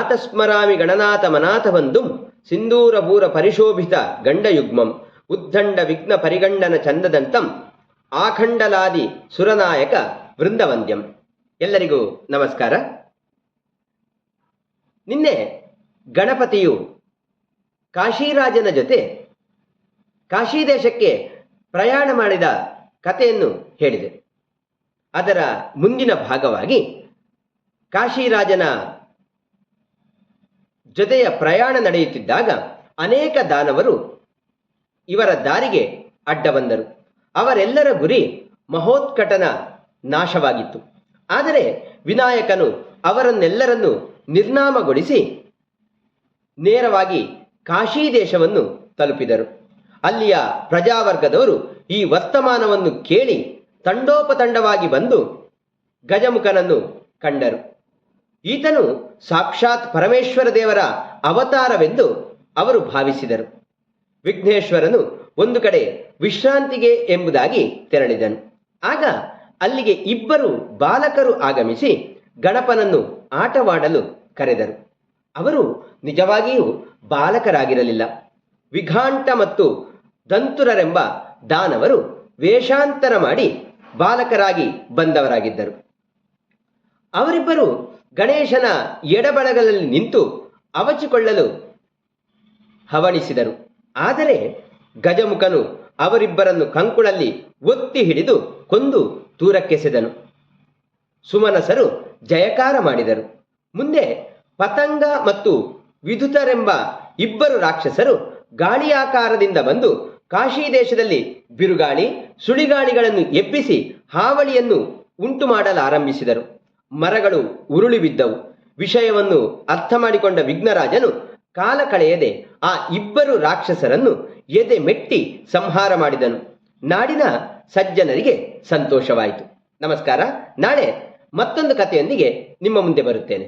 ಆತಸ್ಮರಾಮಿ ಗಣನಾಥ ಮನಾಥ ಬಂಧುಂ ಸಿಂಧೂರಪೂರ ಪರಿಶೋಭಿತ ಗಂಡಯುಗ್ಮಂ ಉದ್ದಂಡ ವಿಘ್ನ ಪರಿಗಂಡನ ಚಂದದಂತಂ ಆಖಂಡಲಾದಿ ಸುರನಾಯಕ ವೃಂದವಂದ್ಯಂ. ಎಲ್ಲರಿಗೂ ನಮಸ್ಕಾರ. ನಿನ್ನೆ ಗಣಪತಿಯು ಕಾಶಿರಾಜನ ಜೊತೆ ಕಾಶಿ ದೇಶಕ್ಕೆ ಪ್ರಯಾಣ ಮಾಡಿದ ಕಥೆಯನ್ನು ಹೇಳಿದೆ. ಅದರ ಮುಂದಿನ ಭಾಗವಾಗಿ ಕಾಶಿರಾಜನ ಜೊತೆಯ ಪ್ರಯಾಣ ನಡೆಯುತ್ತಿದ್ದಾಗ ಅನೇಕ ದಾನವರು ಇವರ ದಾರಿಗೆ ಅಡ್ಡ ಬಂದರು. ಅವರೆಲ್ಲರ ಗುರಿ ಮಹೋತ್ಕಟನ ನಾಶವಾಗಿತ್ತು. ಆದರೆ ವಿನಾಯಕನು ಅವರನ್ನೆಲ್ಲರನ್ನು ನಿರ್ನಾಮಗೊಳಿಸಿ ನೇರವಾಗಿ ಕಾಶಿ ದೇಶವನ್ನು ತಲುಪಿದರು. ಅಲ್ಲಿಯ ಪ್ರಜಾವರ್ಗದವರು ಈ ವರ್ತಮಾನವನ್ನು ಕೇಳಿ ತಂಡೋಪತಂಡವಾಗಿ ಬಂದು ಗಜಮುಖನನ್ನು ಕಂಡರು. ಈತನು ಸಾಕ್ಷಾತ್ ಪರಮೇಶ್ವರ ದೇವರ ಅವತಾರವೆಂದು ಅವರು ಭಾವಿಸಿದರು. ವಿಘ್ನೇಶ್ವರನು ಒಂದು ಕಡೆ ವಿಶ್ರಾಂತಿಗೆ ಎಂಬುದಾಗಿ ತೆರಳಿದನು. ಆಗ ಅಲ್ಲಿಗೆ ಇಬ್ಬರು ಬಾಲಕರು ಆಗಮಿಸಿ ಗಣಪನನ್ನು ಆಟವಾಡಲು ಕರೆದರು. ಅವರು ನಿಜವಾಗಿಯೂ ಬಾಲಕರಾಗಿರಲಿಲ್ಲ. ವಿಘಾಂಟ ಮತ್ತು ದಂತುರರೆಂಬ ದಾನವರು ವೇಷಾಂತರ ಮಾಡಿ ಬಾಲಕರಾಗಿ ಬಂದವರಾಗಿದ್ದರು. ಅವರಿಬ್ಬರು ಗಣೇಶನ ಎಡಬಳಗಲಲ್ಲಿ ನಿಂತು ಅವಚಿಕೊಳ್ಳಲು ಹವಣಿಸಿದರು. ಆದರೆ ಗಜಮುಖನು ಅವರಿಬ್ಬರನ್ನು ಕಂಕುಳಲ್ಲಿ ಒತ್ತಿ ಹಿಡಿದು ಕೊಂದು ದೂರಕ್ಕೆಸೆದನು ಸುಮನಸರು ಜಯಕಾರ ಮಾಡಿದರು. ಮುಂದೆ ಪತಂಗ ಮತ್ತು ವಿದುತರೆಂಬ ಇಬ್ಬರು ರಾಕ್ಷಸರು ಗಾಳಿಯಾಕಾರದಿಂದ ಬಂದು ಕಾಶಿ ದೇಶದಲ್ಲಿ ಬಿರುಗಾಳಿ, ಸುಳಿಗಾಳಿಗಳನ್ನು ಎಬ್ಬಿಸಿ ಹಾವಳಿಯನ್ನು ಉಂಟು ಮಾಡಲಾರಂಭಿಸಿದರು ಮರಗಳು ಉರುಳಿ ಬಿದ್ದವು. ವಿಷಯವನ್ನು ಅರ್ಥ ಮಾಡಿಕೊಂಡ ವಿಘ್ನರಾಜನು ಕಾಲ ಕಳೆಯದೆ ಆ ಇಬ್ಬರು ರಾಕ್ಷಸರನ್ನು ಎದೆ ಮೆಟ್ಟಿ ಸಂಹಾರ ಮಾಡಿದನು. ನಾಡಿನ ಸಜ್ಜನರಿಗೆ ಸಂತೋಷವಾಯಿತು. ನಮಸ್ಕಾರ. ನಾಳೆ ಮತ್ತೊಂದು ಕಥೆಯೊಂದಿಗೆ ನಿಮ್ಮ ಮುಂದೆ ಬರುತ್ತೇನೆ.